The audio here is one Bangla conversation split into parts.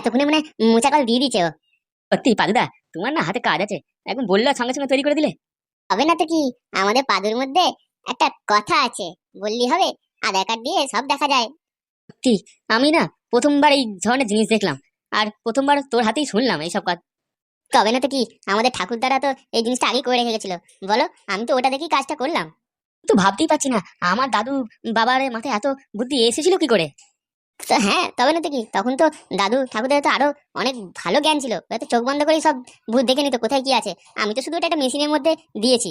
এতক্ষণে মানে মোচা কল দিয়ে দিচ্ছে ও। সত্যি পাদুদা তোমার না হাতে কাজ আছে। একদম বলল সঙ্গে সঙ্গে তৈরি করে দিলে। হবে না তো কি? আমাদের পাদুর মধ্যে একটা কথা আছে। বললি হবে আধার কার্ড দিয়ে সব দেখা যায়। সত্যি? আমি না প্রথমবার এই ধরনের জিনিস দেখলাম। আর প্রথমবার তোর হাতেই শুনলাম এইসব কাজ। তবে না তো কি? আমাদের ঠাকুরদারা তো এই জিনিসটা আগে করে রেখে গেছিল। বলো আমি তো ওটা দেখেই কাজটা করলাম। তো ভাবতেই পারছি না আমার দাদু বাবার মাথায় এত বুদ্ধি এসেছিল কি করে? তো হ্যাঁ তবে না তো কি? তখন তো দাদু ঠাকুরদার তো আরও অনেক ভালো জ্ঞান ছিল। ওরা তো চোখ বন্ধ করেই সব ভূত দেখে নিত কোথায় কি আছে? আমি তো শুধু ওটা একটা মেশিনের মধ্যে দিয়েছি।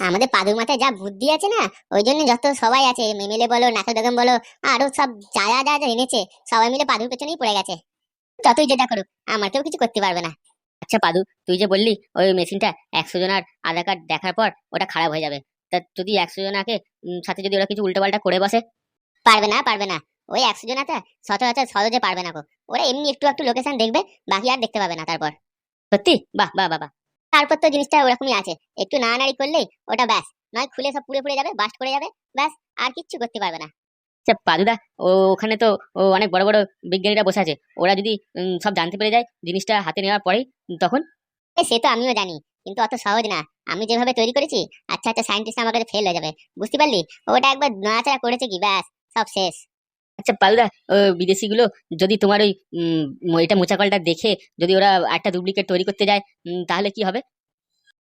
আমাদের পাদুর মাথায় যা বুদ্ধি আছে না ওই জন্য যত সবাই আছে মেমেলে বলো নাকাল বেগম বলো আরও সব যা যা যা যা এনেছে সবাই মিলে পাদুর পেছনেই পড়ে গেছে। যতই যেটা করুক আমার কেউ কিছু করতে পারবে না। আচ্ছা পাদু তুই যে বললি ওই মেশিনটা একশো জনের আধার কার্ড দেখার পর ওটা খারাপ হয়ে যাবে। তা যদি একশো জনাকে সাথে যদি ওরা কিছু উল্টোপাল্টা করে বসে? পারবে না পারবে না। ওই একশো জন আছে সচরাচর সহজে পারবে না গো। ওরা এমনি একটু একটু লোকেশন দেখবে বাকি আর দেখতে পাবে না তারপর। সত্যি? বাহ বাহ বাহ। তারপর তো জিনিসটা ওরকমই আছে। একটু নাড়ানাড়ি করলেই ওটা ব্যাস। নয় খুলে সব পুড়ে পুড়ে যাবে বাস্ট করে যাবে ব্যাস আর কিচ্ছু করতে পারবে না। আচ্ছা পাদুদা ও ওখানে তো ও অনেক বড় বড় বিজ্ঞানীরা বসে আছে। ওরা যদি সব জানতে পেরে যায় জিনিসটা হাতে নেওয়ার পরেই তখন? সে তো আমিও জানি কিন্তু অত সহজ না। আমি যেভাবে তৈরি করেছি আচ্ছা আচ্ছা সায়েন্টিস্ট আমার কাছে ফেল হয়ে যাবে। বুঝতে পারলি? ওটা একবার নাড়াচাড়া করেছে কি? ব্যাস সব শেষ। আচ্ছা পাদুদা ও বিদেশিগুলো যদি তোমার ওই এটা মোচাকলটা দেখে যদি ওরা একটা ডুপ্লিকেট তৈরি করতে যায় তাহলে কি হবে?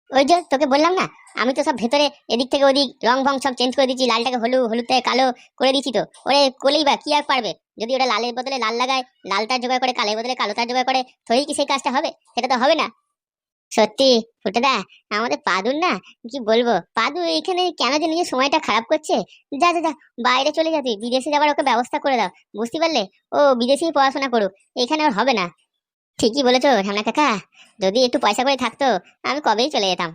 ওই যে তোকে বললাম না, আমি তো সব ভেতরে এদিক থেকে ওদিক রং ভং সব চেঞ্জ করে দিচ্ছি লালটাকে হলুদ হলুদ থেকে কালো করে দিচ্ছি তো, ওরে কোলেই বা কি আর পারবে? যদি ওরা লালের বদলে লাল লাগায়, লালটা জোগাড় করে, কালের বদলে কালোটা তার জোগাড় করে তবেই কি সেই কাজটা হবে? সেটা তো হবে না। সত্যি, ফুটেদা, আমাদের পাদুর না, কি বলব? পাদু এখানে কেন যে নিজের সময়টা খারাপ করছে? যা যা যা, বাইরে চলে যা তুই, বিদেশে যাবার ওকে ব্যবস্থা করে দাও। বুঝতে পারলে? ও বিদেশেই পড়াশোনা করুক, এখানে ওর হবে না। ঠিকই বলেছ ঠান্ডা কাকা। যদি একটু পয়সা করে থাকতো, আমি কবেই চলে যেতাম।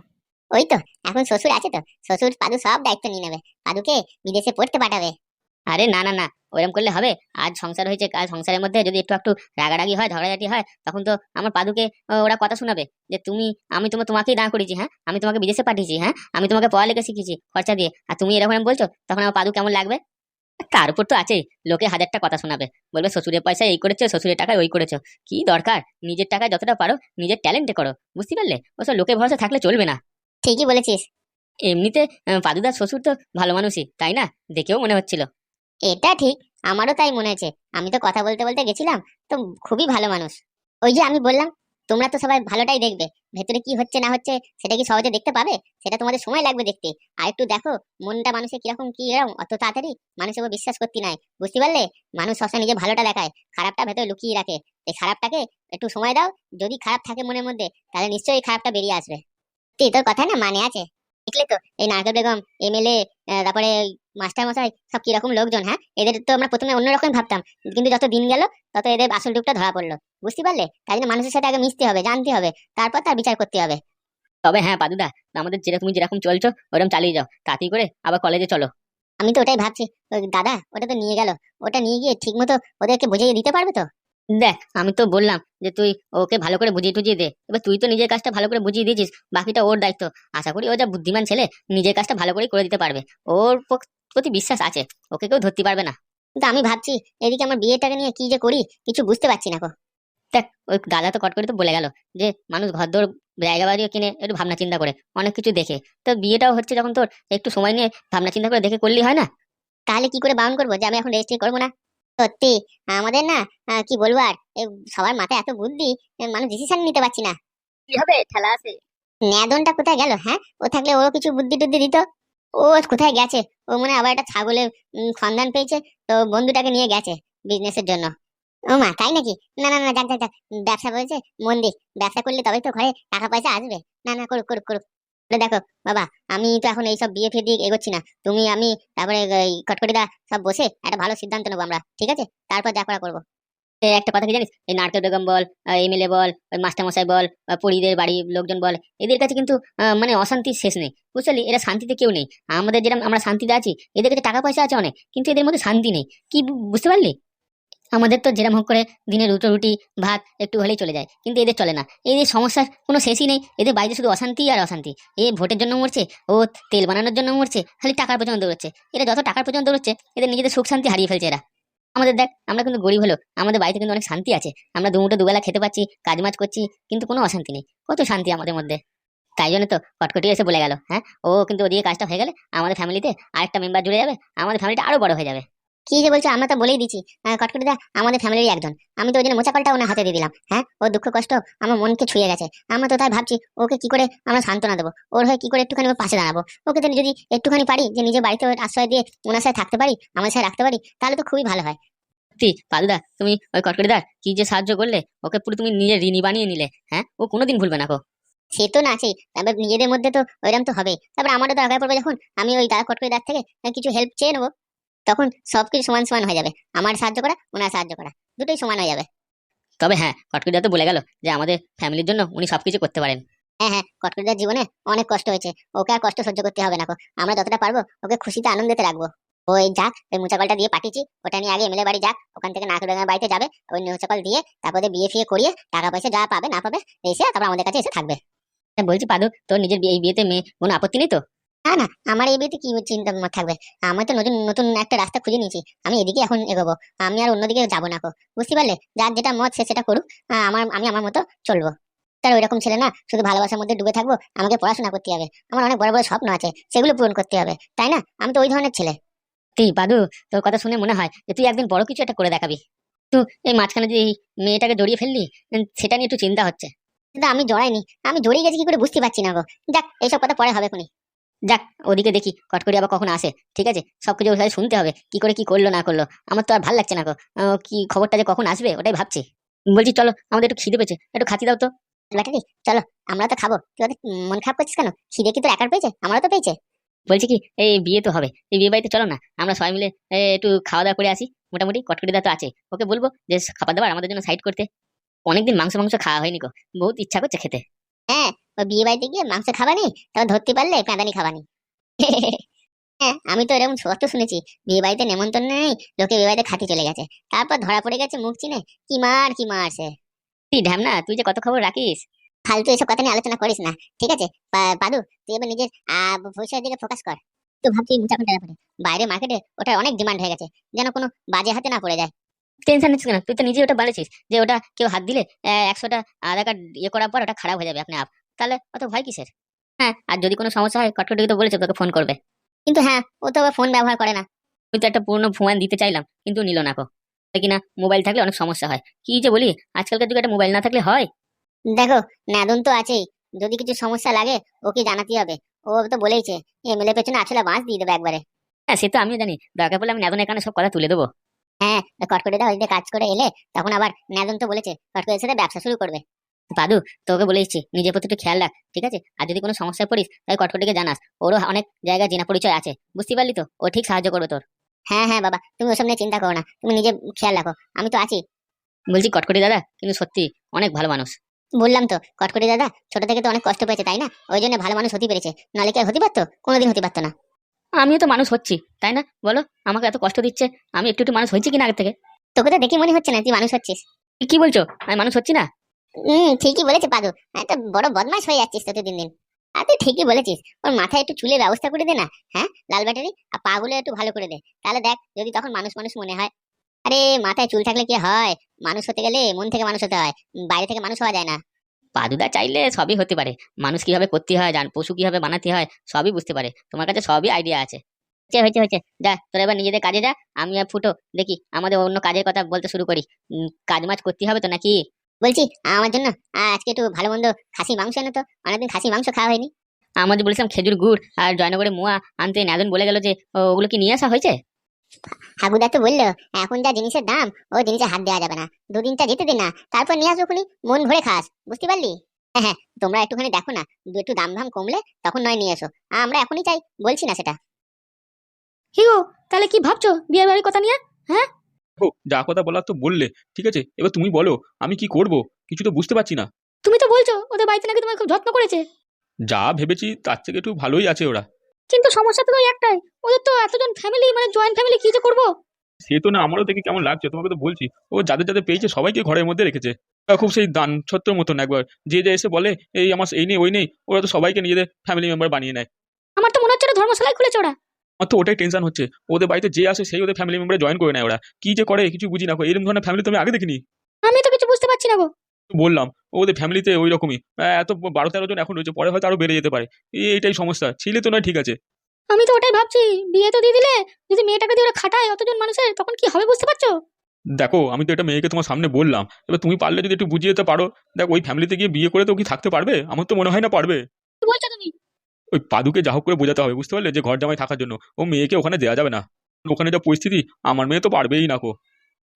ওই তো, এখন শ্বশুর আছে তো, শ্বশুর, পাদু সব দায়িত্ব নিয়ে নেবে। পাদুকে বিদেশে পড়তে পাঠাবে। আরে না না না ওরকম করলে হবে। আজ সংসার হয়েছে কাল সংসারের মধ্যে যদি একটু একটু রাগারাগি হয় ঝগড়াঝাটি হয় তখন তো আমার পাদুকে ওরা কথা শোনাবে যে তুমি আমি তোমার তোমাকেই দাঁড় করেছি হ্যাঁ? আমি তোমাকে বিদেশে পাঠিয়েছি হ্যাঁ? আমি তোমাকে পড়ালেখা শিখেছি খরচা দিয়ে। আর তুমি এরকম বলছো তখন আমার পাদু কেমন লাগবে? তার উপর তো আছেই লোকে হাজারটা কথা শোনাবে। বলবে শ্বশুরের পয়সা এই করেছ শ্বশুরের টাকায় ওই করেছ। কি দরকার? নিজের টাকায় যতটা পারো নিজের ট্যালেন্টে করো। বুঝতে পারলে? ওসব লোকে ভরসা থাকলে চলবে না। ঠিকই বলেছিস। এমনিতে পাদুদার শ্বশুর তো ভালো মানুষই তাই না? দেখেও মনে হচ্ছিল। এটা ঠিক, আমারও তাই মনে হয়েছে। আমি তো কথা বলতে বলতে গেছিলাম, তো খুবই ভালো মানুষ। ওই যে আমি বললাম, তোমরা তো সবাই ভালোটাই দেখবে। ভেতরে কি হচ্ছে না হচ্ছে, সেটা কি সহজে দেখতে পাবে? সেটা তোমাদের সময় লাগবে দেখতে। আর একটু দেখো, মনটা মানুষের কীরকম, কি এরকম, অত তাড়াতাড়ি? মানুষের উপর বিশ্বাস করতে নাই। বুঝতে পারলে? মানুষ সবসময় নিজে ভালোটা দেখায়, খারাপটা ভেতরে লুকিয়ে রাখে। এই খারাপটাকে একটু সময় দাও, যদি খারাপ থাকে মনের মধ্যে, তাহলে নিশ্চয়ই খারাপটা বেরিয়ে আসবে। তুই তোর কথা না মানে আছে? দেখলে তো? এই নারকেল বেগম এমএলএ তারপরে মাস্টার মশাই, সব কীরকম লোকজন হ্যাঁ? এদের তো আমরা প্রথমে অন্যরকম ভাবতাম। কিন্তু যত দিন গেল, তত এদের আসল রূপটা ধরা পড়ল। বুঝতে পারলে? তাই জন্য মানুষের সাথে আগে মিশতে হবে, জানতে হবে। তারপর তার বিচার করতে হবে। তবে হ্যাঁ পাদুদা, আমাদের যেরকম যেরকম চলছো ওরকম চালিয়ে যাও। তাতেই করে আবার কলেজে চলো। আমি তো ওটাই ভাবছি। দাদা, ওটা তো নিয়ে গেল। ওটা নিয়ে গিয়ে ঠিক মতো ওদেরকে বুঝিয়ে দিতে পারবে তো? দেখ, আমি তো বললাম যে তুই ওকে ভালো করে বুঝিয়ে টুজিয়ে দে। এবার তুই তো নিজের কাজটা ভালো করে বুঝিয়ে দিয়েছিস, বাকিটা ওর দায়িত্ব। আশা করি ও যা বুদ্ধিমান ছেলে, নিজের কাজটা ভালো করে করে দিতে পারবে। ওর প্রতি বিশ্বাস আছে, ওকে কেউ ধরতে পারবে না। কিন্তু আমি ভাবছি, এদিকে আমার বিয়েটাকে নিয়ে কি যে করি, কিছু বুঝতে পারছি না গো। দেখ, ওই দাদা তো কট করে তো বলে গেল যে মানুষ ঘরদোর, জায়গা বাড়িও কিনে, একটু ভাবনা চিন্তা করে, অনেক কিছু দেখে। তো বিয়েটাও হচ্ছে যখন তোর একটু সময় নিয়ে ভাবনা চিন্তা করে দেখে করলি হয় না? তাহলে কি করে বারণ করব যে আমি এখন রেজিস্ট্রি করব না? সত্যি আমাদের না কি বলব আর সবার মাথায় এত বুদ্ধি মানুষ ডিসিশন নিতে পারছি না। কি হবে? ঠেলা আছে। ন্যাদনটা কোথায় গেল হ্যাঁ? ও থাকলে ও কিছু বুদ্ধি টুদ্ধি দিত? ও কোথায় গেছে? ও মনে আবার একটা ছাগলের সন্ধান পেয়েছে তো বন্ধুটাকে নিয়ে গেছে বিজনেসের জন্য। ও মা তাই নাকি? না না না যাক যাক যাক ব্যবসা বলছে মন্দির ব্যবসা করলে তবেই তো ঘরে টাকা পয়সা আসবে। না না করুক করুক করুক। দেখো, বাবা, আমি তো এখন এইসব বিয়ে ফিয়ে দিয়ে এগোচ্ছি না। তুমি, আমি, তারপরে কটকটিদা সব বসে একটা ভালো সিদ্ধান্ত নেব আমরা, ঠিক আছে? তারপর যা করা করব একটা কথা কি জানিস? এই নারকেল বেগম বল এমএলএ বল মাস্টারমশাই বল পরিদের বাড়ির লোকজন বল, এদের কাছে কিন্তু মানে অশান্তির শেষ নেই। বুঝলি এরা শান্তিতে কেউ নেই। আমাদের যেরকম আমরা শান্তিতে আছি, এদের কাছে টাকা পয়সা আছে অনেক, কিন্তু এদের মধ্যে শান্তি নেই। কি, বুঝতে পারলি? আমাদের তো যেরকম হোক করে দিনে রুটো রুটি, ভাত একটু হলেই চলে যায়, কিন্তু এদের চলে না। এদের সমস্যার কোনো শেষই নেই, এদের বাইরে শুধু অশান্তি আর অশান্তি। এ ভোটের জন্য মরছে, ও তেল বানানোর জন্য মরছে, খালি টাকার পেছনে দৌড়চ্ছে। এরা যত টাকার পেছনে দৌড়চ্ছে, এদের নিজেদের সুখ শান্তি হারিয়ে ফেলছে এরা। আমাদের দেখ, আমরা কিন্তু গরিব হলো আমাদের বাড়িতে কিন্তু অনেক শান্তি আছে। আমরা দুমুটো দুবেলা খেতে পাচ্ছি কাজ মাজ করছি, কিন্তু কোনো অশান্তি নেই। কত শান্তি আমাদের মধ্যে। তাই জন্য তো কটকটি এসে বলে গেল হ্যাঁ? ও কিন্তু ওদিকে কাজটা হয়ে গেলে, আমাদের ফ্যামিলিতে আরেকটা মেম্বার জুড়ে যাবে, আমাদের ফ্যামিলিটা আরও বড় হয়ে যাবে। কি যে বলছো আমরা তো বলেই দিচ্ছি। কটকটি দা আমাদের ফ্যামিলির একজন। আমি তো ওই জন্য মোচাকলটা ওনার হাতে দিয়ে দিলাম। হ্যাঁ ওর দুঃখ কষ্ট আমার মনকে ছুঁয়ে গেছে। আমরা তো তাই ভাবছি ওকে কি করে আমরা সান্ত্বনা দেবো? ওর হয়ে কি করে একটুখানি ওর পাশে দাঁড়াবো? ওকে তো যদি একটুখানি পারি যে নিজের বাড়িতে ওর আশ্রয় দিয়ে ওনার সাথে থাকতে পারি আমার সাথে রাখতে পারি তাহলে তো খুবই ভালো হয়। সত্যি পালুদা তুমি ওই কটকটিদার কি যে সাহায্য করলে ওকে পুরো তুমি নিজের ঋণী বানিয়ে নিলে। হ্যাঁ ও কোনোদিন ভুলবে না সে তো না আছেই তারপর নিজেদের মধ্যে তো ওইরকম তো হবে তারপর আমারও দরকার পড়বে যখন আমি ওই দাদা কটকরি দার থেকে কিছু হেল্প চেয়ে নেব। তখন সবকিছু সমান সমান হয়ে যাবে। আমার সাহায্য করা ওনার সাহায্য করা। দুটোই সমান হয়ে যাবে। তবে হ্যাঁ কটকটিদা তো বলে গেল যে আমাদের ফ্যামিলির জন্য উনি সবকিছু করতে পারেন। হ্যাঁ হ্যাঁ কটকরিদার জীবনে অনেক কষ্ট হয়েছে। ওকে আর কষ্ট সহ্য করতে হবে না গো। আমরা যতটা পারব ওকে খুশিতে আনন্দেতে রাখব। ওই যাক ওই মুচাকলটা দিয়ে পাঠিয়েছি ওটা নিয়ে আগে এমএলএ বাড়ি যাক ওখান থেকে নাকডাঙ্গার বাড়িতে যাবে ওই মুচাকল দিয়ে তারপরে বিয়ে ফিয়ে করিয়ে টাকা পয়সা যা পাবে না পাবে এসে তারপর আমাদের কাছে এসে থাকবে। বলছি পাদু তোর নিজের এই বিয়েতে মেয়ে কোনো আপত্তি নেই তো? না না, আমার এই বিয়েতে কি চিন্তা থাকবে? আমি তো নতুন নতুন একটা রাস্তা খুঁজে নিয়েছি। আমি এদিকে এখন এগোবো। আমি আর অন্যদিকে যাব না বুঝতে পারলে? যার যেটা মত সে সেটা করুক। আমার, আমি আমার মতো চলবো। তার ওইরকম ছেলে না, শুধু ভালোবাসার মধ্যে ডুবে থাকব, আমাকে পড়াশোনা করতে হবে। আমার অনেক বড় বড় স্বপ্ন আছে, সেগুলো পূরণ করতে হবে। তাই না? আমি তো ওই ধরনের ছেলে। তুই বাদু, তোর কথা শুনে মনে হয় যে তুই একদিন বড় কিছু একটা করে দেখাবি। তো এই মাঝখানে যে এই মেয়েটাকে জড়িয়ে ফেললি সেটা নিয়ে একটু চিন্তা হচ্ছে। কিন্তু আমি জড়াইনি। আমি জড়িয়ে গেছি কি করে বুঝতে পারছি না গো। যাক, এইসব কথা পরে হবে কোনি যাক, ওদিকে দেখি কটকরি আবার কখন আসে, ঠিক আছে? সবকিছু ওর সাথে শুনতে হবে, কি করে কি করল, না করল। আমার তো আর ভালো লাগছে না গো। কি খবরটা যে কখন আসবে, ওটাই ভাবছি। বলছি, চলো, আমাদের একটু খিদে পেয়েছে, একটু খাতি দাও তো। ব্যাটারি চলো, আমরা তো খাব। তুই ওদের মন খারাপ করছিস কেন? খিদে কি তোর একার পেয়েছে? আমারও তো পেয়েছে। বলছি কি, এই বিয়ে তো হবে, এই বিয়ে বাড়িতে চলো না, আমরা সবাই মিলে একটু খাওয়া দাওয়া করে আসি। মোটামুটি কটকটি দা তো আছে, ওকে বলব যে খাবার দাবার আমাদের জন্য সাইড করতে। অনেকদিন মাংস মাংস খাওয়া হয়নি গো, বহুত ইচ্ছা করছে খেতে। ওই বিয়ে বাড়িতে গিয়ে মাংস খাবানি? তাও ধরতে পারলে প্যাঁদানি খাবানি। হ্যাঁ আমি তো এরকম সত্য শুনেছি। বিয়ে বাড়িতে নেমন্তন্ন নেই, লোকে বিয়ে বাড়িতে খাতি চলে গেছে। তারপর ধরা পড়ে গেছে মুখ চিনে। কি মার কি মার সে? তুই ঢ্যামনা, তুই যে কত খবর রাখিস? ফালতু এসব কথা নিয়ে আলোচনা করিস না, ঠিক আছে? পাদু, তুই এবার নিজের ভবিষ্যতের দিকে ফোকাস কর। তো ভাবছি মুচাকলটার ব্যাপারে বাইরে মার্কেটে ওটা অনেক ডিমান্ড হয়ে গেছে, যেন কোনো বাজে হাতে না পড়ে যায়। টেনশন নিচ্ছিস কেন? তুই তো নিজে ওটা বলেছিস যে ওটা কেউ হাত দিলে একশোটা আধার কার্ড ইয়ে করার পর ওটা খারাপ হয়ে যাবে, আপনি আপ। তাহলে অত ভয় কিসের? হ্যাঁ আর যদি কোনো সমস্যা হয় কটকটিকে তো বলেছে তোকে ফোন করবে। কিন্তু হ্যাঁ ও তো আবার ফোন ব্যবহার করে না। তুই তো একটা পুরনো ফোন দিতে চাইলাম কিন্তু নিল না কো। কিনা মোবাইল থাকলে অনেক সমস্যা হয়। কি যে বলি আজকালকার যুগে একটা মোবাইল না থাকলে হয়? দেখো নাদন তো আছেই। যদি কিছু সমস্যা লাগে ওকে জানাতে হবে। ও তো বলেইছে এমএলএ পেছনে আসলে বাঁশ দিয়ে দেবে একবারে। হ্যাঁ সে তো আমিও জানি। দরকার পড়লে আমি নাদন এখানে সব কথা তুলে দেবো। হ্যাঁ কটকটিটা ওই কাজ করে এলে তখন আবার নাদন তো বলেছে কটকটির সাথে ব্যবসা শুরু করবে। পাদু তোকে বলে দিচ্ছি নিজের প্রতি একটু খেয়াল রাখ ঠিক আছে? আর যদি কোনো সমস্যায় পড়িস তাই কটকটিকে জানাস। ওরও অনেক জায়গায় জেনা পরিচয় আছে বুঝতে পারলি তো? ও ঠিক সাহায্য করবে তোর। হ্যাঁ হ্যাঁ বাবা তুমি ওসব নিয়ে চিন্তা করো না তুমি নিজে খেয়াল রাখো আমি তো আছি। বলছি কটকটি দাদা কিন্তু সত্যি অনেক ভালো মানুষ। বললাম তো কটকটি দাদা ছোট থেকে তো অনেক কষ্ট পেয়েছে তাই না? ওই জন্য ভালো মানুষ হতে পেরেছে নাহলে কি আর হতে পারতো? কোনোদিন হতে পারতো না। আমিও তো মানুষ হচ্ছি তাই না? বলো আমাকে এত কষ্ট দিচ্ছে আমি একটু একটু মানুষ হয়েছি কিনা আগে থেকে? তোকে তো দেখে মনে হচ্ছে না তুই মানুষ হচ্ছিস। কি বলছো আমি মানুষ হচ্ছি না? হুম ঠিকই বলেছে পাদু। একটা বড় বদমাশ হয়ে যাচ্ছিস তো তুই দিন দিন। আর তুই ঠিকই বলেছিস। ওর মাথায় একটু চুলের ব্যবস্থা করে দে না হ্যাঁ? লাল ব্যাটারি আর পাগুলো একটু ভালো করে দে। তাহলে দেখ যদি তখন মানুষ মানুষ মনে হয়। আরে মাথায় চুল থাকলে কি হয়? মানুষ হতে গেলে মন থেকে মানুষ হতে হয়। বাইরে থেকে মানুষ হওয়া যায় না। পাদুদা চাইলে সবই হতে পারে। মানুষ কীভাবে করতে হয় জান পশু কীভাবে বানাতে হয় সবই বুঝতে পারে। তোমার কাছে সবই আইডিয়া আছে। হয়েছে হয়েছে হয়েছে। যা তোরা এবার নিজেদের কাজে যা আমি আর ফুটো দেখি আমাদের অন্য কাজের কথা বলতে শুরু করি। কাজ মাজ করতে হবে তো নাকি? বলছি আমার জন্য আজকে একটু ভালো মন্দ খাসি মাংস এনে তো অনেকদিন খাসি মাংস খাওয়া হয়নি। আমাদের বলেছিলাম খেজুর গুড় আর জয়নগরে মোয়া আনতে নাদন বলে গেল যে ওগুলো কি নিয়ে আসা হয়েছে? হাগুদা তো বলল এখন যা জিনিসের দাম ও জিনিসে হাত দেওয়া যাবে না। দুদিনটা যেতে দে না তারপর নিয়ে আসব খুনি মন ভরে খাস বুঝতে পারলি? হ্যাঁ হ্যাঁ তোমরা একটুখানি দেখো না দু একটু দাম দাম কমলে তখন নয় নিয়ে এসো আমরা এখনই চাই বলছি না সেটা। কি গো তাহলে কি ভাবছ বিয়ে বাড়ির কথা নিয়ে? ও যা কথা বলার তো বললে ঠিক আছে? এবার তুমি বলো আমি কি করব? কিছু তো বুঝতে পারছি না। তুমি তো বলছো ওদের বাড়িতে নাকি তোমার খুব যত্ন করেছে। যা ভেবেছি তার থেকে একটু ভালোই আছে ওরা। কিন্তু সমস্যা তো ওই একটাই ওদের তো এতজন ফ্যামিলি মানে জয়েন্ট ফ্যামিলি কি যে করব? সে তো না আমারও দেখে কেমন লাগছে তোমাকে তো বলছি ও যাদের যাদের পেয়েছে সবাইকে ঘরের মধ্যে রেখেছে। খুব সেই দান ছত্র মতন একবার যে যে এসে বলে এই আমার এই নেই ওই নেই ওরা তো সবাইকে নিজেদের ফ্যামিলি মেম্বার বানিয়ে নেয়। আমার তো মনে হচ্ছে ধর্মশালায় খুলেছে ওরা। আমার তো ওটাই টেনশন হচ্ছে। ওদের বাড়িতে যে আসে সেই ওদের ফ্যামিলি মেম্বারে জয়েন করে নেয় ওরা। কি যে করে কিছু বুঝি না। গো। এরকম ধরনের ফ্যামিলি তো আমি আগে দেখিনি? আমি তো কিছু বুঝতে পারছি না গো। বললাম ওদের ফ্যামিলিতে ওই রকমই। এত বারো তেরো জন এখন রয়েছে পরে হয়তো আরও বেড়ে যেতে পারে। এই- এইটাই সমস্যা। ছেলে তো নয় ঠিক আছে। আমি তো ওটাই ভাবছি। বিয়ে তো দিয়ে দিলে যদি মেয়েটাকে দিয়ে ওরা খাটায় অতজন মানুষের তখন কি হবে বুঝতে পারছ? দেখো আমি তো এটা মেয়েকে তোমার সামনে বললাম। এবার তুমি পারলে যদি একটু বুঝিয়ে দিতে পারো। দেখ ওই ফ্যামিলিতে গিয়ে বিয়ে করে তো কি থাকতে পারবে? আমার তো মনে হয় না পারবে। বলছো তুমি? ওই পাদুকে যা হোক করে বোঝাতে হবে বুঝতে পারলে? যে ঘর জামাই থাকার জন্য। ও মেয়েকে ওখানে দেওয়া যাবে না। ওখানে যা পরিস্থিতি আমার মেয়ে তো পারবেই না কো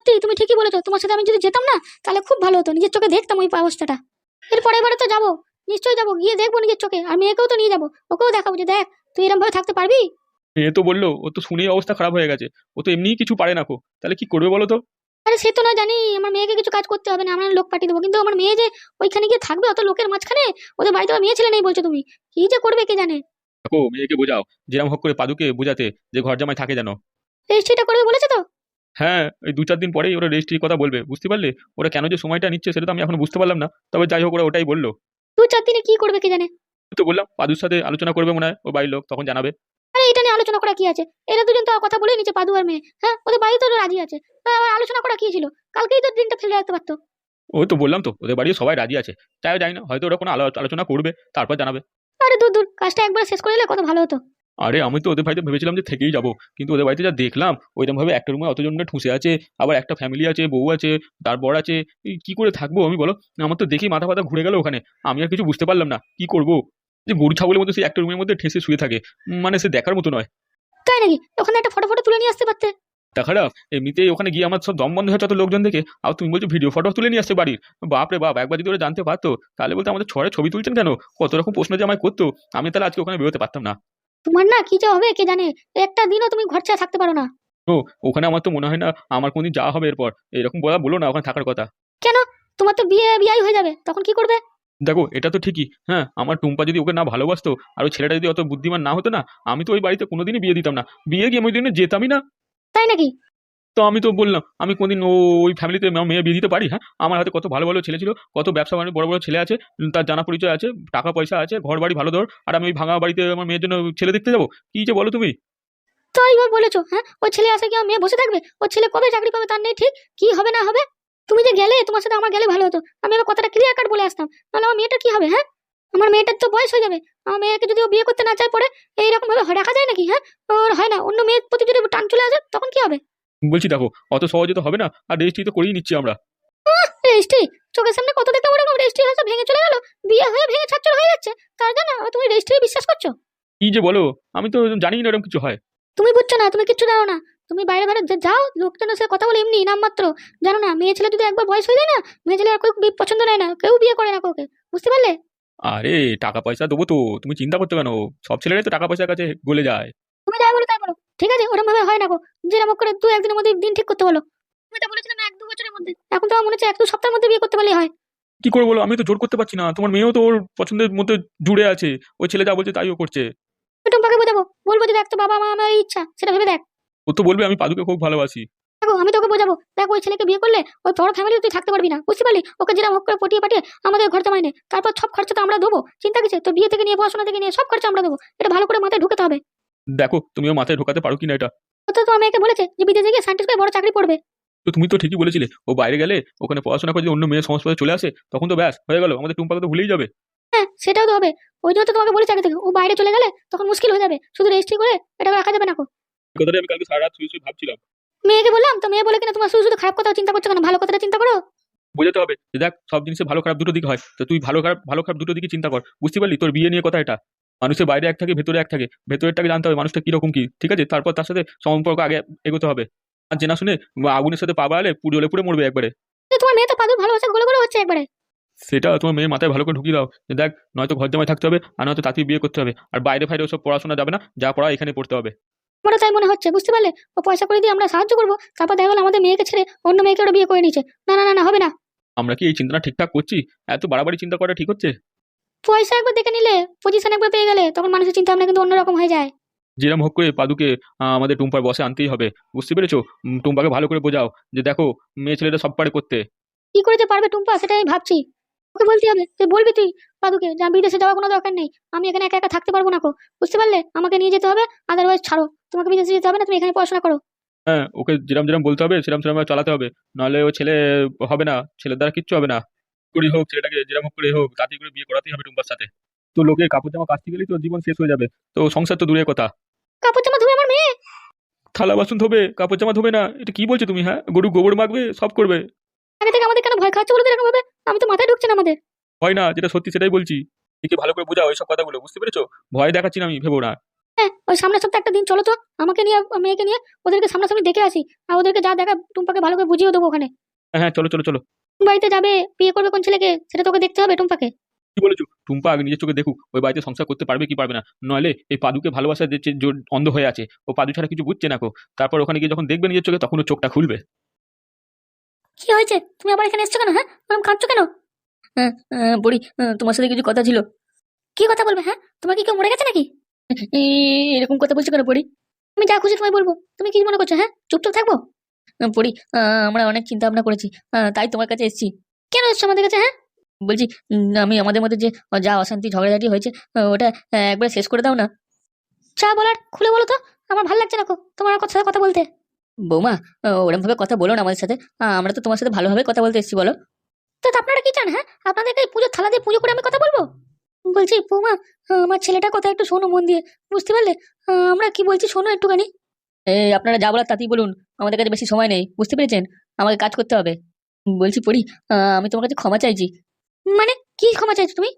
সত্যি তুমি ঠিকই বলেছ তোমার সাথে আমি যদি যেতাম না তাহলে খুব ভালো হতো নিজের চোখে দেখতাম ওই অবস্থাটা। এরপরে এবারে তো যাব নিশ্চয়ই যাব গিয়ে দেখব নিজের চোখে আর মেয়েকেও তো নিয়ে যাব ওকেও দেখাবো যে দেখ তুই এরকম ভাবে থাকতে পারবি? মেয়ে তো বলল ও তো শুনেই অবস্থা খারাপ হয়ে গেছে ও তো এমনিই কিছু পারে না কো তাহলে কি করবে বলো তো? আরে সে তো না জানি আমার মেয়েকে কিছু কাজ করতে হবে না আমরা লোক পাঠিয়ে দেবো। কিন্তু আমার মেয়ে যে ওইখানে গিয়ে থাকবে অত লোকের মাঝখানে? ওদের বাড়িতে আমার মেয়ে ছেলে নেই বলছো তুমি। কি যে করবে কে জানে? দেখো মেয়েকে বোঝাও। যেরকম হোক করে পাদুকে বোঝাতে যে ঘর জামাই থাকে যেন। রেজিস্ট্রিটা করবে বলেছে তো? হ্যাঁ এই দু চার দিন পরেই ওরা রেজিস্ট্রির কথা বলবে বুঝতে পারলে? ওরা কেন যে সময়টা নিচ্ছে সেটা তো আমি এখন বুঝতে পারলাম না। তবে যাই হোক ওরা ওটাই বলল। দু চার দিনে কি করবে কে জানে? তো বললাম পাদুর সাথে আলোচনা করবে মনে হয় ও বাড়ির লোক তখন জানাবে। আরে এটা নিয়ে আলোচনা করা কি আছে? এরা দুজন তো কথা বলেই নিচে পাদু আর মেয়ে। হ্যাঁ ওদের বাড়ি তো রাজি আছে। আবার আলোচনা করা কি ছিল? কালকেই তো দিনটা ফেলে রাখতে পারতো। ওই তো বললাম তো ওদের বাড়ির সবাই রাজি আছে। তাই জানি না হয়তো ওরা কোনো আলোচনা করবে তারপর জানাবে। আরে দূর দূর কাজটা একবার শেষ করে নিলে কত ভালো হতো। আরে আমি তো ওদের বাড়িতে ভেবেছিলাম যে থেকেই যাব কিন্তু ওদের বাড়িতে যা দেখলাম ওইরকম ভাবে একটা রুমে অতজন ঠুসে আছে আবার একটা ফ্যামিলি আছে বউ আছে তার বর আছে কি করে থাকব আমি বলো? আমার তো দেখি মাথা ফাথা ঘুরে গেল ওখানে আমি আর কিছু বুঝতে পারলাম না কি করব? যে গরু ছাগলের মধ্যে সেই একটা রুমের মধ্যে ঠেসে শুয়ে থাকে। মানে সে দেখার মতো নয়। তাই নাকি? ওখানে একটা ফটো ফটো তুলে নিয়ে আসতে পারতে। তাছাড়া এমনিতেই ওখানে গিয়ে আমার সব দম বন্ধ হয়ে যত লোকজন দেখে। আর তুমি বলছো ভিডিও ফটো তুলে নিয়ে আসছে বাড়ির। বাপ রে বাপ একবার যদি ওরা জানতে পারতো তাহলে বলতে আমাদের ছড়ে ছবি তুলছেন কেন? কত রকম প্রশ্ন যে আমায় করতো। আমি তাহলে আজকে ওখানে বেরোতে পারতাম না। তোমার না কি যে হবে কে জানে? একটা দিনও তুমি ঘর ছেড়ে থাকতে পারো না। ও ওখানে আমার তো মনে হয় না আমার কোনদিন যাওয়া হবে এরপর। এরকম বলা বলো না ওখানে থাকার কথা। কেন? তোমার তো বিয়ে বিয়াই হয়ে যাবে। তখন কি করবে? দেখো এটা তো ঠিকই। হ্যাঁ আমার টুম্পা যদি ওকে না ভালোবাসতো আর ওই ছেলেটা যদি অত বুদ্ধিমান না হতো না আমি তো ওই বাড়িতে কোনোদিনই বিয়ে দিতাম না। বিয়ে গিয়ে আমি ওই যেতামই না? তাই নাকি? তো আমি তো বললাম আমি কোনদিন ওই ফ্যামিলিতে মেয়ে বিয়ে দিতে পারি হ্যাঁ? আমার হাতে কত ভালো ভালো ছেলে ছিল কত ব্যবসা বাণিজ্য বড় বড় ছেলে আছে তার জানা পরিচয় আছে টাকা পয়সা আছে ঘর বাড়ি ভালো ধর আর আমি ওই ভাঙা বাড়িতে আমার মেয়ের জন্য ছেলে দেখতে যাব। কি যে বলো তুমি? তো এইবার বলেছ হ্যাঁ? ওই ছেলে আসে কি মেয়ে বসে থাকবে? ওই ছেলে কবে চাকরি পাবে তার নেই ঠিক? কি হবে না হবে? তুমি যে গেলে তোমার সাথে আমার গেলে ভালো হতো। আমি এবার কথাটা ক্লিয়ার কাট বলে আসতাম। নাহলে আমার মেয়েটা কি হবে হ্যাঁ? আমার মেয়েটার তো বয়স হয়ে যাবে। আমার মেয়েকে যদি ও বিয়ে করতে না চায় পরে এইরকম ভাবে রাখা যায় নাকি হ্যাঁ? ওর হয় না অন্য মেয়ের প্রতি যদি টান চলে আসে তখন কি হবে? বলছি দেখো অত সহজে তো হবে না আর রেজিস্ট্রি তো করেই নিচ্ছি আমরা। রেজিস্ট্রি চোখের সামনে কত দেখতে ওরকম রেজিস্ট্রি হয়তো ভেঙে চলে গেল বিয়ে হয়ে ভেঙে ছাড়ছর হয়ে যাচ্ছে। তার জন্য তুমি রেজিস্ট্রি বিশ্বাস করছ? কি যে বলো আমি তো জানি না এরকম কিছু হয়। তুমি বুঝছ না তুমি কিচ্ছু জানো না। তুমি বাইরে বাইরে যাও লোকজনের সাথে কথা বলে এমনি নাম মাত্র। জানো না মেয়ে ছেলে যদি একবার বয়স হয়ে যায় না মেয়ে ছেলে আর কেউ পছন্দ নেয় না কেউ বিয়ে করে না কাউকে বুঝতে পারলে? আরে টাকা পয়সা দেবো তো তুমি চিন্তা করছ কেন? সব ছেলেরাই তো টাকা পয়সার কাছে গলে যায়। তুমি যাই বলো তাই বলো ঠিক আছে ওরকম ভাবে হয় না গো যেরকম করে দু একদিনের মধ্যে দিন ঠিক করতে বলো। তুমি তো বলেছিলে না এক দু বছরের মধ্যে এখন তো আমার মনে হচ্ছে এক দু সপ্তাহের মধ্যে বিয়ে করতে পারলে হয়। কি করে বলো আমি তো জোর করতে পারছি না তোমার মেয়েও তো ওর পছন্দের মধ্যে জুড়ে আছে ওই ছেলে যা বলছে তাইও করছে। টুম্পাকে বোঝাবো বলব যে দেখ তো বাবা মা আমার ইচ্ছা সেটা ভেবে দেখ। ও তো বলবে আমি পাদুকে খুব ভালোবাসি। দেখো আমি তোকে বোঝাবো। দেখ ওই ছেলেকে বিয়ে করলে ওই বড় ফ্যামিলি তুই থাকতে পারবি না। বুঝতে পারলি? ওকে যেরকম হোক করে পটিয়ে পাঠিয়ে আমাদের ঘর জমাই নে। তারপর সব খরচা তো আমরা দেবো। চিন্তা কিছু তো বিয়ে থেকে নিয়ে পড়াশোনা থেকে নিয়ে সব খরচা আমরা দেবো। এটা ভালো করে মাথায় ঢুকাতে হবে। দেখো তুমিও মাথায় ঢোকাতে পারো কিনা এটা। ও তো তো আমাকে বলেছে যে বিদেশে গিয়ে সায়েন্টিস্ট করে বড় চাকরি পড়বে তো তুমি তো ঠিকই বলেছিলে। ও বাইরে গেলে ওখানে পড়াশোনা করে যদি অন্য মেয়ের সংস্পর্শে চলে আসে তখন তো ব্যাস হয়ে গেল। আমাদের টুম্পাকে তো ভুলেই যাবে। হ্যাঁ সেটাও তো হবে। ওই জন্য তো তোমাকে বলেছি আগে থেকে। ও বাইরে চলে গেলে তখন মুশকিল হয়ে যাবে। শুধু রেজিস্ট্রি করে এটা রাখা যাবে না কো। কথাটা আমি কালকে সারা রাত শুয়ে শুয়ে ভাবছিলাম। মেয়েকে বললাম তো মেয়ে বলে কিনা তোমার শুধু শুধু খারাপ কথা চিন্তা করছ কেন? ভালো কথাটা চিন্তা করো। বোঝাতে হবে যে দেখ সব জিনিসে ভালো খারাপ দুটো দিক হয়। তো তুই ভালো খারাপ ভালো খারাপ দুটো দিকে চিন্তা কর। বুঝতে পারলি? তোর বিয়ে নিয়ে কথা এটা। মানুষের বাইরে এক থাকে ভেতরে এক থাকে। ভেতরেরটাকে জানতে হবে মানুষটা কীরকম কি ঠিক আছে? তারপর তার সাথে সম্পর্ক আগে এগোতে হবে। আর জেনা শুনে আগুনের সাথে পা বাড়ালে পুড়ে হলে পুড়ে মরবে একবারে। তোমার মেয়ে তো পাদুর ভালোবাসা গলে গলে হচ্ছে একবারে। সেটা তোমার মেয়ে মাথায় ভালো করে ঢুকিয়ে দাও। যে দেখ নয়তো ঘর জামাই থাকতে হবে আর নয়তো তাতেই বিয়ে করতে হবে। আর বাইরে ফাইরে ওসব পড়াশোনা যাবে না যা পড়া এখানে পড়তে হবে। আমারও তাই মনে হচ্ছে বুঝতে পারলে? ও পয়সা করে দিয়ে আমরা সাহায্য করব তারপর দেখা গেলো আমাদের মেয়েকে ছেড়ে অন্য মেয়েকে ওরা বিয়ে করে নিচ্ছে না না না না হবে না। আমরা কি এই চিন্তাটা ঠিকঠাক করছি? এত বাড়াবাড়ি চিন্তা করা ঠিক হচ্ছে? পয়সা একবার দেখে নিলে পজিশন একবার পেয়ে গেলে তখন মানুষের চিন্তা ভাবনা কিন্তু অন্যরকম হয়ে যায়। যেরম হোক করে পাদুকে আহ, আমাদের টুম্পার বসে আনতেই হবে। বুঝতে পেরেছ? উম, টুম্পাকে ভালো করে বোঝাও। যে দেখো মেয়ে ছেলেটা সব পারে করতে। কি করে যে পারবে টুম্পা সেটাই আমি ভাবছি। ওকে বলতে হবে যে বলবি তুই পাদুকে যে আমি বিদেশে যাওয়ার কোনো দরকার নেই। আমি এখানে একা একা থাকতে পারব না কো। বুঝতে পারলে? আমাকে নিয়ে যেতে হবে আদারওয়াইজ ছাড়ো। তোমাকে বিদেশে যেতে হবে না তুমি এখানে পড়াশোনা করো। হ্যাঁ ওকে যেরম যেরম বলতে হবে সেরম সেরম চালাতে হবে। নাহলে ও ছেলে হবে না ছেলের দ্বারা কিচ্ছু হবে না। করে হোক ছেলেটাকে যেরকম হোক করে হোক তাতে করে বিয়ে করাতেই হবে টুম্পার সাথে। তো লোকের কাপড় জামা কাচতে গেলেই তো জীবন শেষ হয়ে যাবে। তো সংসার তো দূরের কথা। কাপড় জামা ধুবে আমার মেয়ে? থালা বাসন ধোবে কাপড় জামা ধোবে না এটা কি বলছো তুমি হ্যাঁ? গরু গোবর মাখবে সব করবে। আগে থেকে আমাদের কেন ভয় খাচ্ছে বলে এরকম ভাবে আমি তো মাথায় ঢুকছে না আমাদের। হয় না যেটা সত্যি সেটাই বলছি। একে ভালো করে বোঝাও এইসব কথাগুলো বুঝতে পেরেছ? ভয় দেখাচ্ছি না আমি ভেবো না। হ্যাঁ ওই সামনের সপ্তাহে একটা দিন চলো তো আমাকে নিয়ে মেয়েকে নিয়ে ওদেরকে সামনাসামনি দেখে আসি আর ওদেরকে যা দেখা টুম্পাকে ভালো করে বুঝিয়ে দেবো ওখানে। হ্যাঁ হ্যাঁ চলো চলো চলো। বাড়িতে যাবে? বিয়ে করবে কোন ছেলেকে? সেটা তোকে দেখতে হবে টুম্পাকে। কি বলেছ? টুম্পা আগে নিজের চোখে দেখুক ওই বাড়িতে সংসার করতে পারবে কি পারবে না। নইলে এই পাদুকে ভালোবাসা জোর অন্ধ হয়ে আছে ও পাদু ছাড়া কিছু বুঝছে না কো তারপর ওখানে গিয়ে যখন দেখবে নিজের চোখে তখন ও চোখটা খুলবে। কি হয়েছে? তুমি আবার এখানে এসছো কেন হ্যাঁ? ওরকম কাঁদছো কেন? হ্যাঁ বড়ি তোমার সাথে কিছু কথা ছিল। কি কথা বলবে হ্যাঁ? তোমার কি কেউ মরে গেছে নাকি? এরকম কথা বলছো কেন, পড়ি? আমি যা খুশি তোমায় বলব। তুমি কি মনে করছ হ্যাঁ? চুপচাপ থাকব? পড়ি আমরা অনেক চিন্তা ভাবনা করেছি। তাই তোমার কাছে এসেছি। কেন এসছো আমাদের কাছে হ্যাঁ? বলছি আমি আমাদের মধ্যে যে যা অশান্তি, ঝগড়াঝাটি হয়েছে ওটা একবার শেষ করে দাও না। যা বলার, খুলে বলো তো। আমার ভালো লাগছে না তোমার কথা কথা বলতে। বৌমা ওরকম ভাবে কথা বলো না আমাদের সাথে। আমরা তো তোমার সাথে ভালোভাবে কথা বলতে এসেছি, বলো। তো আপনারা কি চান হ্যাঁ? আপনাদেরকে পুজোর থালা দিয়ে পুজো করে আমি কথা বলব? বলছি বৌমা আমার ছেলেটা কথা একটু শোনো মন দিয়ে। বুঝতে পারলে? আমরা কি বলছি শোনো একটুখানি। এই আপনারা যা বলার তাতেই বলুন। আমাদের কাছে বেশি সময় নেই বুঝতে পেরেছেন? আমাকে কাজ করতে হবে। বলছি পড়ি আমি তোমার কাছে ক্ষমা চাইছি। মানে কি ক্ষমা চাইছো তুমি?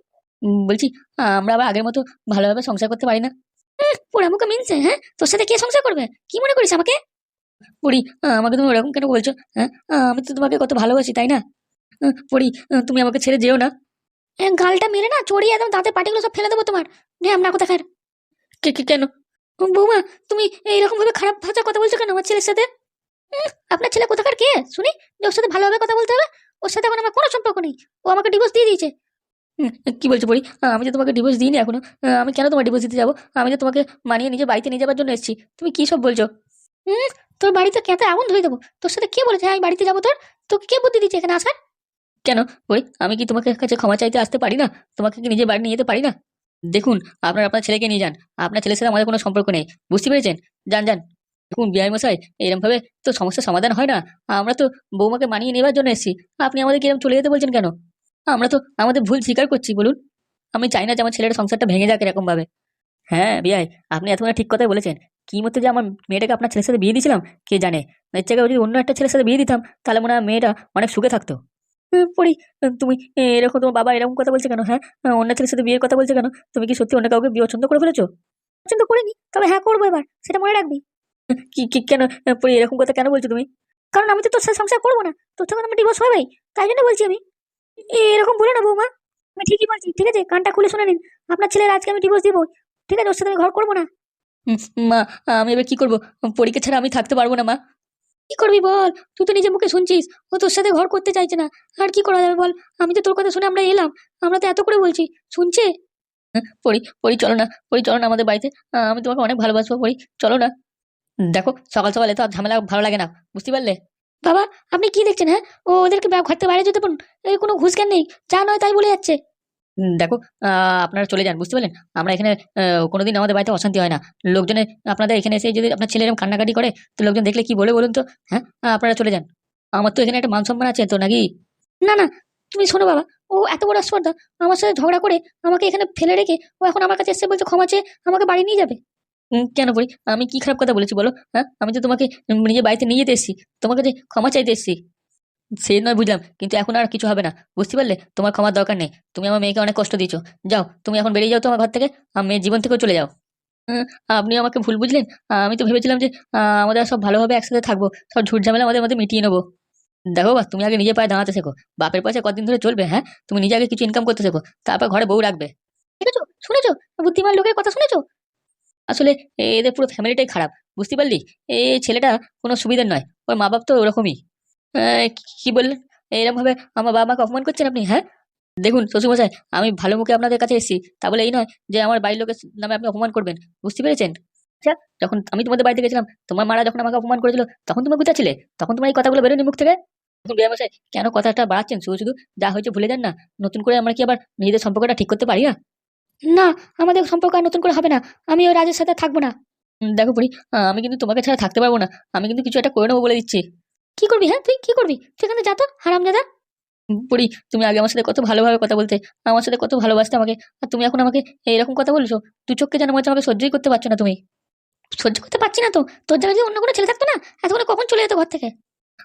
বলছি আমরা আবার আগের মতো ভালোভাবে সংসার করতে পারি না। মুখে মিনছে হ্যাঁ? তোর সাথে কে সংসার করবে? কি মনে করিস আমাকে? পড়ি আমাকে তুমি ওরকম কেন বলছো হ্যাঁ? আমি তো তোমাকে কত ভালোবাসি তাই না? পড়ি তুমি আমাকে ছেড়ে যেও না। গালটা মেরে না চড়িয়ে একদম দাঁতের পাটিগুলো সব ফেলে দেবো তোমার। নে আমরা কোথা খার কে কে কেন? বৌমা তুমি এইরকম ভাবে খারাপ ভাষা কথা বলছো কেন আমার ছেলের সাথে? আপনার ছেলে কোথাকার কে? শুনি যে ওর সাথে ভালোভাবে কথা বলতে হবে ওর সাথে এখন আমার কোনো সম্পর্ক নেই। ও আমাকে ডিভোর্স দিয়ে দিয়েছে। হুম, কি বলছো বলি আমি তো তোমাকে ডিভোর্স দিইনি এখনও আমি কেন তোমার ডিভোর্স দিতে যাব? আমি তো তোমাকে মানিয়ে নিজে বাড়িতে নিয়ে যাবার জন্য এসেছি তুমি কি সব বলছো? হুম তোর বাড়িতে কেঁতে আগুন ধরে দেবো। তোর সাথে কে বলেছে আমি বাড়িতে যাব তোর? তোকে কে বুদ্ধি দিচ্ছে এখানে আসার? কেন? ওই, আমি কি তোমাকে কাছে ক্ষমা চাইতে আসতে পারি না? তোমাকে কি নিজে বাড়ি নিয়ে যেতে পারি না? দেখুন, আপনার আপনার ছেলেকে নিয়ে যান। আপনার ছেলের সাথে আমাদের কোনো সম্পর্ক নেই। বুঝতে পেরেছেন? যান যান। দেখুন, বিআই মশাই এরকম ভাবে তো সমস্যার সমাধান হয় না। আমরা তো বৌমাকে মানিয়ে নেবার জন্য এসেছি। আপনি আমাদেরকে এরকম চলে যেতে বলছেন কেন? আমরা তো আমাদের ভুল স্বীকার করছি, বলুন। আমি চাই না যে আমার ছেলের সংসারটা ভেঙে যাক এরকমভাবে। হ্যাঁ বিআই, আপনি এতক্ষণ ঠিক কথাই বলেছেন। কি মতো যে আমার মেয়েটাকে আপনার ছেলের সাথে বিয়ে দিয়েছিলাম? কে জানে? এর জায়গায় যদি অন্য একটা ছেলের সাথে বিয়ে দিতাম, তাহলে মনে হয় মেয়েটা অনেক সুখে থাকতো। পড়ি। তুমি এরকম তোমার বাবা এরকম কথা বলছে কেন হ্যাঁ? অন্য ছেলের সাথে বিয়ের কথা বলছে কেন? তুমি কি সত্যি অন্য কাউকে বিয়ে পছন্দ করে ফেলেছো? পছন্দ করিনি। তবে হ্যাঁ করব এবার। সেটা মনে রাখবি। কি কেন পড়ি এরকম কথা কেন বলছো তুমি? কারণ আমি তো তোর সাথে সংসার করব না। তোর সাথে আমার ডিভোর্স হবেই। তাই জন্য বলছি আমি। এরকম বলে না বৌমা। আমি ঠিকই বলছি, ঠিক আছে? কানটা খুলে শুনে নিন। আপনার ছেলের আজকে আমি ডিভোর্স দিব ঠিক আছে? ওর সাথে আমি ঘর করব না। মা, আমি এবার কি করব? পরীক্ষা ছাড়া আমি থাকতে পারব না, মা। কি করবি বল? তুই তো নিজে মুখে শুনছিস। ও তোর সাথে ঘর করতে চাইছে না। আর কি করা যাবে বল? আমি তো তোর কথা শুনে আমরা এলাম। আমরা তো এত করে বলছি। শুনছে? হ্যাঁ, পড়ি পড়ি চলো না। পড়ি চলো না আমাদের বাড়িতে। আমি তোমাকে অনেক ভালোবাসবো পড়ি। চলো না। দেখো সকাল সকাল আর ঝামেলা ভালো লাগে না। বুঝতে পারলে? বাবা আপনি কি দেখছেন হ্যাঁ? ও ওদেরকে ঘর থেকে বাইরে যেতে পারুন এই কোনো ঘুষ কেন নেই। যা নয় তাই বলে যাচ্ছে। দেখো আপনারা চলে যান, বুঝতে পারলেন? আমরা এখানে কোনোদিন আমাদের বাড়িতে অশান্তি হয় না। লোকজনে, আপনাদের এখানে এসে যদি আপনার ছেলে এরকম কান্নাকাটি করে, তো লোকজন দেখলে কি বলে বলুন তো? হ্যাঁ? আপনারা চলে যান। আমার তো এখানে একটা মান সম্মান আছে তো নাকি? না না, তুমি শোনো বাবা, ও এত বড় স্পর্ধা আমার সাথে ঝগড়া করে আমাকে এখানে ফেলে রেখে, ও এখন আমার কাছে এসে বলছে ক্ষমা চেয়ে আমাকে বাড়ি নিয়ে যাবে। কেন বলি আমি কি খারাপ কথা বলেছি বলো? হ্যাঁ? আমি তো তোমাকে নিজের বাড়িতে নিয়ে যেতে এসেছি, তোমাকে যে ক্ষমা চাইতে এসেছি। সে নয়, বুঝলাম। কিন্তু এখন আর কিছু হবে না। বুঝতে পারলে? তোমার ক্ষমার দরকার নেই। তুমি আমার মেয়েকে অনেক কষ্ট দিয়েছ। যাও, তুমি এখন বেরিয়ে যাও তো আমার ঘর থেকে। আমার মেয়ের জীবন থেকেও চলে যাও। আপনি আমাকে ভুল বুঝলেন? আমি তো ভেবেছিলাম যে আমাদের সব ভালোভাবে একসাথে থাকব। সব ঝুট ঝামেলা আমাদের মধ্যে মিটিয়ে নেব। দেখো বা তুমি আগে নিজে পায়ে দাঁড়াতে শেখো। বাপের পয়সা কতদিন ধরে চলবে হ্যাঁ? তুমি নিজে আগে কিছু ইনকাম করতে শেখো। তারপর ঘরে বউ রাখবে। ঠিক আছে শুনেছো? বুদ্ধিমান লোকের কথা শুনেছো? আসলে এদের পুরো ফ্যামিলিটাই খারাপ। বুঝতে পারলি? এই ছেলেটা কোনো সুবিধার নয়। ওর মা বাপ তো ওরকমই। কি- বললেন এরকম ভাবে আমার বাবা মাকে অপমান করছেন আপনি হ্যাঁ? দেখুন, শ্বশুরমশাই, আমি ভালো মুখে আপনাদের কাছে এসেছি। তা বলে এই নয় যে আমার বাড়ির লোকের নামে আপনি অপমান করবেন, বুঝতে পেরেছেন? আচ্ছা যখন আমি তোমাদের বাড়িতে গেছিলাম, তোমার মারা যখন আমাকে অপমান করেছিল, তখন তুমি কোথায় ছিলে? তখন তোমার এই কথাগুলো বেরোনি মুখ থেকে? কেন কথাটা বাড়াচ্ছেন? শুধু শুধু যা হয়েছে ভুলে যান না। নতুন করে আমরা কি আবার নিজেদের সম্পর্কটা ঠিক করতে পারি না? না, আমাদের সম্পর্ক আর নতুন করে হবে না। আমি ওই রাজের সাথে থাকব না। দেখো পড়ি আমি কিন্তু তোমাকে ছাড়া থাকতে পারব না। আমি কিন্তু কিছু একটা করে নেব বলে দিচ্ছি। কি করবি হ্যাঁ? তুই কি করবি? এখানে যা তো হারাম দাদা পড়ি তুমি আগে আমার সাথে কত ভালোভাবে কথা বলতে আমার সাথে কত ভালোবাসতে আমাকে আর তুমি এখন আমাকে এইরকম কথা বলছো দু চোখকে যেন আমাকে সহ্যই করতে পারছ না তুমি। সহ্য করতে পারছি না তো তোর জায়গায় যদি অন্য কোনো ছেলে থাকতো না এতক্ষণে কখন চলে যেত ঘর থেকে?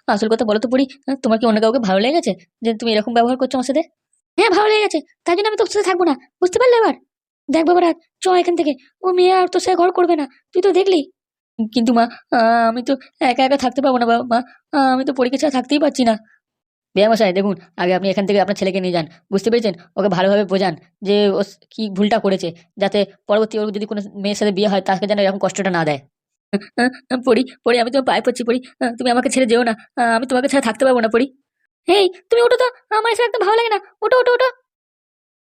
আসল কথা বলো তো পড়ি আহ, তোমার কি অন্য কাউকে ভালো লেগে গেছে যে তুমি এরকম ব্যবহার করছ আমার সাথে? হ্যাঁ ভালো লেগে গেছে তাই জন্য আমি তোর সাথে থাকব না বুঝতে পারলে এবার? দেখ বাবা রাত চ এখান থেকে ও মেয়ে আর তোর সাথে ঘর করবে না তুই তো দেখলি। কিন্তু মা আমি তো একা একা থাকতে পারব না বাবা, মা আমি তো পরীক্ষা ছাড়া থাকতেই পারছি না। বেয়ামশাই দেখুন, আগে আপনি এখান থেকে আপনার ছেলেকে নিয়ে যান, বুঝতে পেরেছেন? ওকে ভালোভাবে বোঝান যে ও কি ভুলটা করেছে, যাতে পরবর্তী ওর যদি কোনো মেয়ের সাথে বিয়ে হয়, তাকে যেন এরকম কষ্টটা না দেয়। পড়ি পড়ি আমি তোমার পায়ে পড়ছি পড়ি তুমি আমাকে ছেড়ে যেও না আমি তোমাকে ছাড়া থাকতে পারব না পড়ি হেই, তুমি ওঠো তো আমার এসে একদম ভালো লাগে না, ওটা, ওটো ওটো।